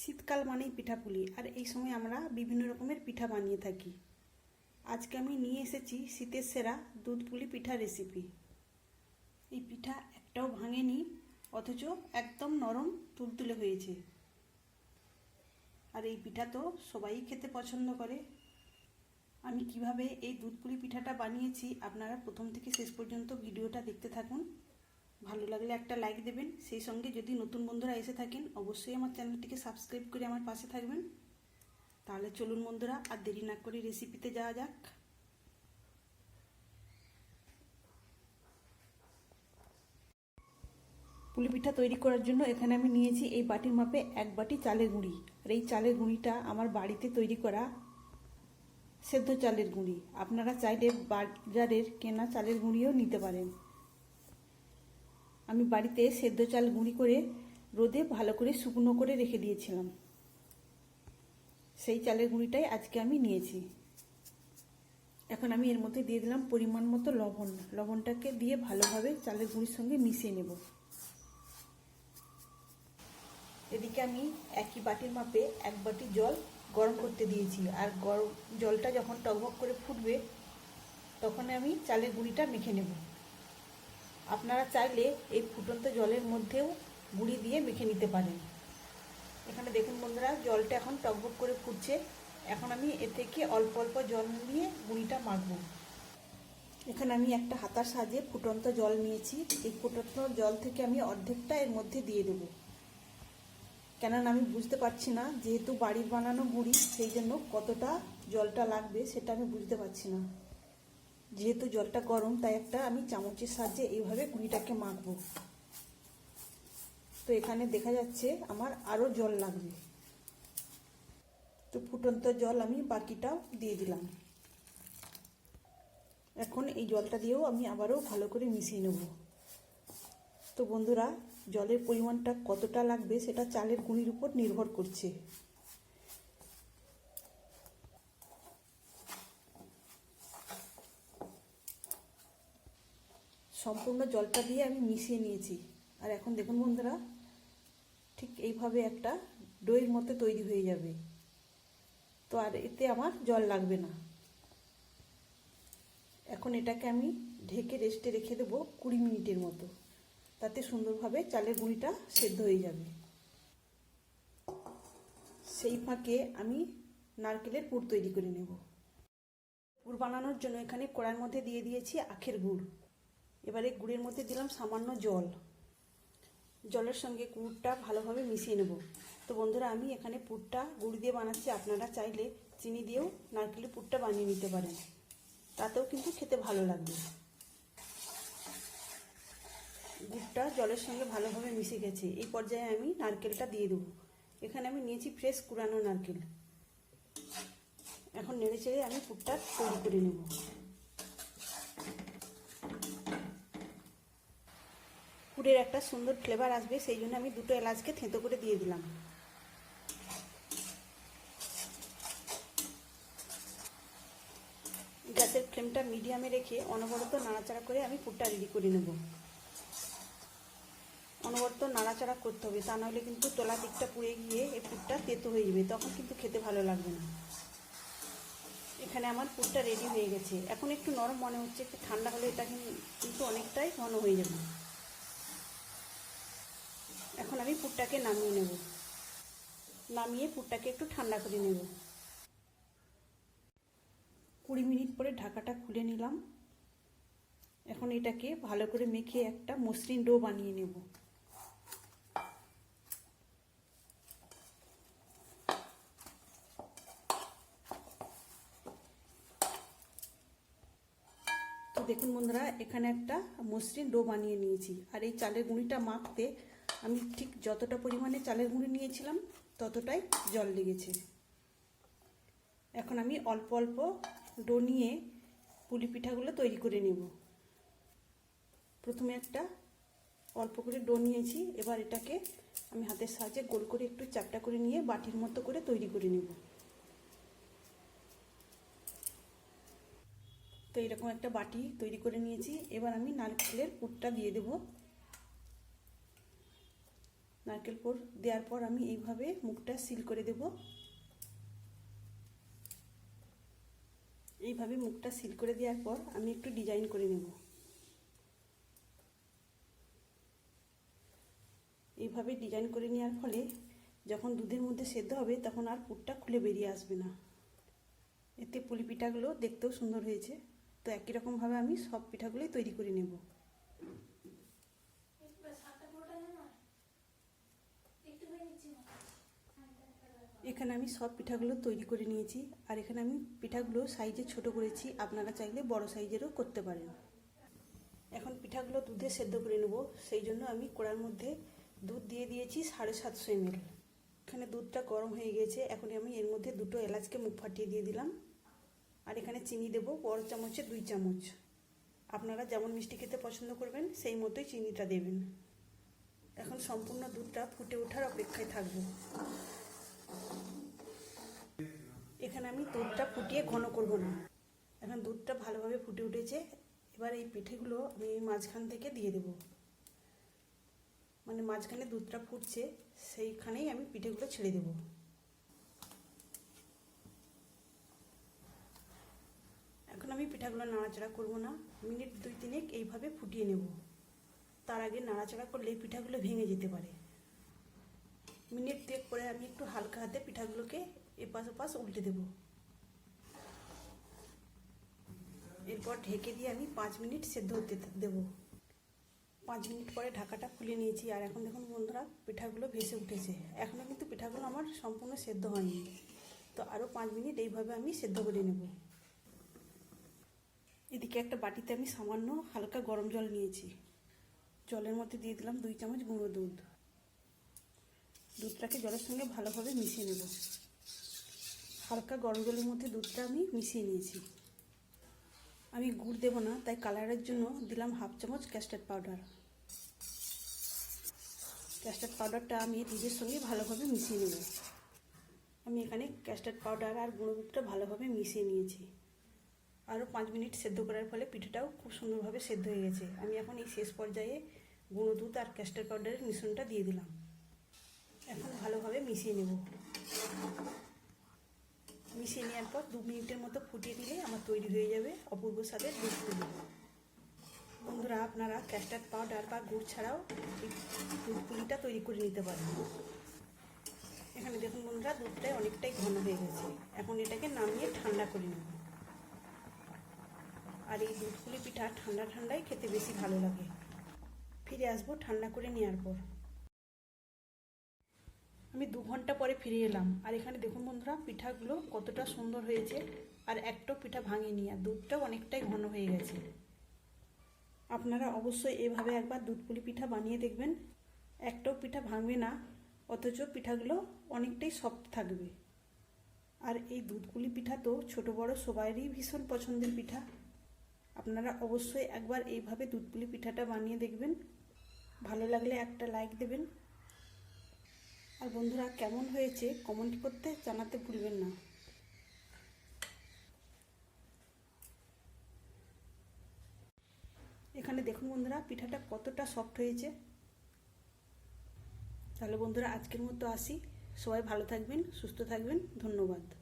শীতকাল মানেই পিঠাপুলি। আর এই সময় আমরা বিভিন্ন রকমের পিঠা বানিয়ে থাকি। আজকে আমি নিয়ে এসেছি শীতের সেরা দুধ পুলি পিঠা রেসিপি এই পিঠা একটাও ভাঙেনি, অথচ একদম নরম তুলতুলে হয়েছে। আর এই পিঠা তো সবাই খেতে পছন্দ করে। আমি কীভাবে এই দুধ পুলি পিঠাটা বানিয়েছি আপনারা প্রথম থেকে শেষ পর্যন্ত ভিডিওটা দেখতে থাকুন। ভালো লাগলে একটা লাইক দেবেন। সেই সঙ্গে যদি নতুন বন্ধুরা এসে থাকেন, অবশ্যই আমার চ্যানেলটিকে সাবস্ক্রাইব করে আমার পাশে থাকবেন। তাহলে চলুন বন্ধুরা, আর দেরি না করে রেসিপিতে যাওয়া যাক। পুলি পিঠা তৈরি করার জন্য এখানে আমি নিয়েছি এই বাটির মাপে এক বাটি চালের গুঁড়ি। আর এই চালের গুঁড়িটা আমার বাড়িতে তৈরি করা সেদ্ধ চালের গুঁড়ি। আপনারা চাইলে বাজারের কেনা চালের গুঁড়িও নিতে পারেন। আমি বাড়িতে সেদ্ধ চাল গুঁড়ি করে রোদে ভালো করে শুকনো করে রেখে দিয়েছিলাম। সেই চালের গুঁড়িটাই আজকে আমি নিয়েছি। এখন আমি এর মধ্যে দিয়ে দিলাম পরিমাণ মতো লবণ। লবণটাকে দিয়ে ভালোভাবে চালের গুঁড়ির সঙ্গে মিশিয়ে নেব। এদিকে আমি একই বাটির মাপে এক বাটি জল গরম করতে দিয়েছি। আর গরম জলটা যখন টকবক করে ফুটবে, তখন আমি চালের গুঁড়িটা মেখে নেব। আপনারা চাইলে এই ফুটন্ত জলের মধ্যেও গুঁড়ি দিয়ে মেখে নিতে পারেন। এখানে দেখুন বন্ধুরা, জলটা এখন টকবক করে ফুটছে। এখন আমি এ থেকে অল্প অল্প জল নিয়ে গুঁড়িটা মাখবো। এখানে আমি একটা হাতার সাহায্যে ফুটন্ত জল নিয়েছি। এই ফুটন্ত জল থেকে আমি অর্ধেকটা এর মধ্যে দিয়ে দেবো। কেননা আমি বুঝতে পারছি না যেহেতু বাড়ির বানানো গুঁড়ি, সেই জন্য কতটা জলটা লাগবে সেটা আমি বুঝতে পারছি না। যেহেতু জলটা গরম, তাই একটা আমি চামচের সাহায্যে এইভাবে গুঁড়িটাকে মাখবো। তো এখানে দেখা যাচ্ছে আমার আরও জল লাগবে। তো ফুটন্ত জল আমি বাকিটাও দিয়ে দিলাম। এখন এই জলটা দিয়েও আমি আবারও ভালো করে মিশিয়ে নেব। তো বন্ধুরা, জলের পরিমাণটা কতটা লাগবে সেটা চালের গুঁড়ির উপর নির্ভর করছে। সম্পূর্ণ জলটা দিয়ে আমি মিশিয়ে নিয়েছি। আর এখন দেখুন বন্ধুরা, ঠিক এইভাবে একটা দইয়ের মতো তৈরি হয়ে যাবে। তো আর এতে আমার জল লাগবে না। এখন এটাকে আমি ঢেকে রেস্টে রেখে দেবো কুড়ি মিনিটের মতো। তাতে সুন্দরভাবে চালের গুঁড়িটা সেদ্ধ হয়ে যাবে। সেই ফাঁকে আমি নারকেলের পুর তৈরি করে নেব। পুর বানানোর জন্য এখানে কড়ার মধ্যে দিয়ে দিয়েছি আখের গুড়। এবারে গুড়ের মধ্যে দিলাম সামান্য জল। জলের সঙ্গে গুড়টা ভালোভাবে মিশিয়ে নেব। তো বন্ধুরা, আমি এখানে পুরটা গুড় দিয়ে বানাচ্ছি। আপনারা চাইলে চিনি দিয়েও নারকেলের পুরটা বানিয়ে নিতে পারেন। তাতেও কিন্তু খেতে ভালো লাগবে। গুড়টা জলের সঙ্গে ভালোভাবে মিশে গেছে। এই পর্যায়ে আমি নারকেলটা দিয়ে দেবো। এখানে আমি নিয়েছি ফ্রেশ কুড়ানো নারকেল। এখন নেড়ে চেড়ে আমি পুরটা তৈরি করে নেব। পুরের একটা সুন্দর ফ্লেভার আসবে, সেই জন্য আমি দুটো এলাচকে থেঁতো করে দিয়ে দিলাম। গ্যাসের ফ্লেমটা মিডিয়ামে রেখে অনবরত নাড়াচাড়া করে আমি পুরটা রেডি করে নেব। অনবরত নাড়াচাড়া করতে হবে, তা নাহলে কিন্তু তোলা দিকটা পুড়ে গিয়ে এই পুরটা তেতো হয়ে যাবে, তখন কিন্তু খেতে ভালো লাগবে না। এখানে আমার পুরটা রেডি হয়ে গেছে। এখন একটু নরম মনে হচ্ছে, একটু ঠান্ডা হলে এটা কিন্তু অনেকটাই ঘন হয়ে যাবে। এখন আমি পুরটাকে নামিয়ে নেব। নামিয়ে পুরটাকে একটু ঠান্ডা করে নেব। কুড়ি মিনিট পরে ঢাকাটা খুলে নিলাম। এখন এটাকে ভালো করে মেখে একটা মসৃণ ডো বানিয়ে নেব। দেখুন বন্ধুরা, এখানে একটা মসৃণ ডো বানিয়ে নিয়েছি। আর এই চালের গুঁড়িটা মাখতে আমি ঠিক যতটা পরিমাণে চালের গুঁড়ি নিয়েছিলাম, ততটাই জল লেগেছে। এখন আমি অল্প অল্প ডো নিয়ে পুলি পিঠাগুলো তৈরি করে নেব। প্রথমে একটা অল্প করে ডো নিয়েছি, এবার এটাকে আমি হাতের সাহায্যে গোল করে একটু চাপটা করে নিয়ে বাটির মতো করে তৈরি করে নেব। তো এরকম একটা বাটি তৈরি করে নিয়েছি, এবার আমি নারকেলের পুরটা দিয়ে দেব। নারকেল পুর দেওয়ার পর আমি এইভাবে মুখটা সিল করে দেব। এইভাবে মুখটা সিল করে দেওয়ার পর আমি একটু ডিজাইন করে নেব। এইভাবে ডিজাইন করে নেওয়ার ফলে যখন দুধের মধ্যে সেদ্ধ হবে তখন আর পুরটা খুলে বেরিয়ে আসবে না। এতে পুলি পিঠাগুলো দেখতেও সুন্দর হয়েছে। তো একই রকমভাবে আমি সব পিঠাগুলোই তৈরি করে নেব। এখানে আমি সব পিঠাগুলো তৈরি করে নিয়েছি। আর এখানে আমি পিঠাগুলো সাইজে ছোট করেছি, আপনারা চাইলে বড় সাইজেরও করতে পারেন। এখন পিঠাগুলো দুধে সেদ্ধ করে নেব, সেই জন্য আমি কড়ার মধ্যে দুধ দিয়ে দিয়েছি সাড়ে সাতশো এমএল এখানে দুধটা গরম হয়ে গেছে এখন আমি এর মধ্যে দুটো এলাচকে মুখ ফাটিয়ে দিয়ে দিলাম। আর এখানে চিনি দেব বড় চামচে দুই চামচ। আপনারা যেমন মিষ্টি খেতে পছন্দ করবেন, সেই মতোই চিনিটা দেবেন। এখন সম্পূর্ণ দুধটা ফুটে ওঠার অপেক্ষায় থাকব। এখানে আমি দুধটা ফুটিয়ে ঘন করব না। এখন দুধটা ভালোভাবে ফুটে উঠেছে। এবার এই পিঠেগুলো আমি মাঝখান থেকে দিয়ে দেব। মানে মাঝখানে দুধটা ফুটছে, সেইখানেই আমি পিঠেগুলো ছেড়ে দেব। এখন আমি পিঠাগুলো নাড়াচাড়া করব না। মিনিট দুই তিনেক এইভাবে ফুটিয়ে নেব। তার আগে নাড়াচাড়া করলে পিঠাগুলো ভেঙে যেতে পারে। মিনিট দুয়েক পরে আমি একটু হালকা হাতে পিঠাগুলোকে এপাশ ওপাশ উল্টে দেব। এরপর ঢেকে দিয়ে আমি পাঁচ মিনিট সেদ্ধ হতে দেব। পাঁচ মিনিট পরে ঢাকাটা খুলে নিয়েছি আর এখন দেখুন বন্ধুরা, পিঠাগুলো ভেসে উঠেছে। এখনও কিন্তু পিঠাগুলো আমার সম্পূর্ণ সেদ্ধ হয়নি। তো আরও পাঁচ মিনিট এইভাবে আমি সেদ্ধ করে নেব। এদিকে একটা বাটিতে আমি সামান্য হালকা গরম জল নিয়েছি। জলের মধ্যে দিয়ে দিলাম দুই চামচ গুঁড়ো দুধ। দুধটাকে জলের সঙ্গে ভালোভাবে মিশিয়ে নেব। হালকা গরম জলের মধ্যে দুধটা আমি মিশিয়ে নিয়েছি। আমি গুড় দেব না, তাই কালারের জন্য দিলাম হাফ চামচ ক্যাস্টার্ড পাউডার। ক্যাস্টার্ড পাউডারটা আমি দুধের সঙ্গে ভালোভাবে মিশিয়ে নেব। আমি এখানে ক্যাস্টার্ড পাউডার আর গুঁড়ো দুধটা ভালোভাবে মিশিয়ে নিয়েছি। আরও পাঁচ মিনিট সেদ্ধ করার ফলে পিঠেটাও খুব সুন্দরভাবে সেদ্ধ হয়ে গেছে। আমি এখন এই শেষ পর্যায়ে গুঁড়ো দুধ আর ক্যাস্টার্ড পাউডারের মিশ্রণটা দিয়ে দিলাম। এখন ভালোভাবে মিশিয়ে নেব। মিশিয়ে নেওয়ার পর দু মিনিটের মতো ফুটিয়ে দিলে আমার তৈরি হয়ে যাবে অপূর্ব স্বাদের দুধ পুলি। বন্ধুরা, আপনারা ক্যাস্টার্ড পাউডার বা গুড় ছাড়াও এই দুধ তৈরি করে নিতে পারেন। এখানে দেখুন বন্ধুরা দুধটাই অনেকটাই ঘন হয়ে গেছে। এখন এটাকে নামিয়ে ঠান্ডা করে নেব। আর এই দুধ পুলি পিঠা ঠান্ডা ঠান্ডায় খেতে বেশি ভালো লাগে। ফিরে আসব ঠান্ডা করে নেওয়ার পর। আমি দু ঘণ্টা পরে ফিরে এলাম। আর এখানে দেখুন বন্ধুরা, পিঠাগুলো কতটা সুন্দর হয়েছে। আর একটাও পিঠা ভাঙেনি, আর দুধটাও অনেকটাই ঘন হয়ে গেছে। আপনারা অবশ্যই এভাবে একবার দুধ পুলি পিঠা বানিয়ে দেখবেন। একটাও পিঠা ভাঙবে না, অথচ পিঠাগুলো অনেকটাই সফট থাকবে। আর এই দুধপুলি পিঠা তো ছোট বড় সবাইরই ভীষণ পছন্দের পিঠা। আপনারা অবশ্যই একবার এইভাবে দুধপুলি পিঠাটা বানিয়ে দেখবেন। ভালো লাগলে একটা লাইক দেবেন। আর বন্ধুরা, কেমন হয়েছে কমেন্ট করতে জানাতে ভুলবেন না। এখানে দেখুন বন্ধুরা, পিঠাটা কতটা সফট হয়েছে। তাহলে বন্ধুরা, আজকের মতো আসি। সবাই ভালো থাকবেন, সুস্থ থাকবেন। ধন্যবাদ।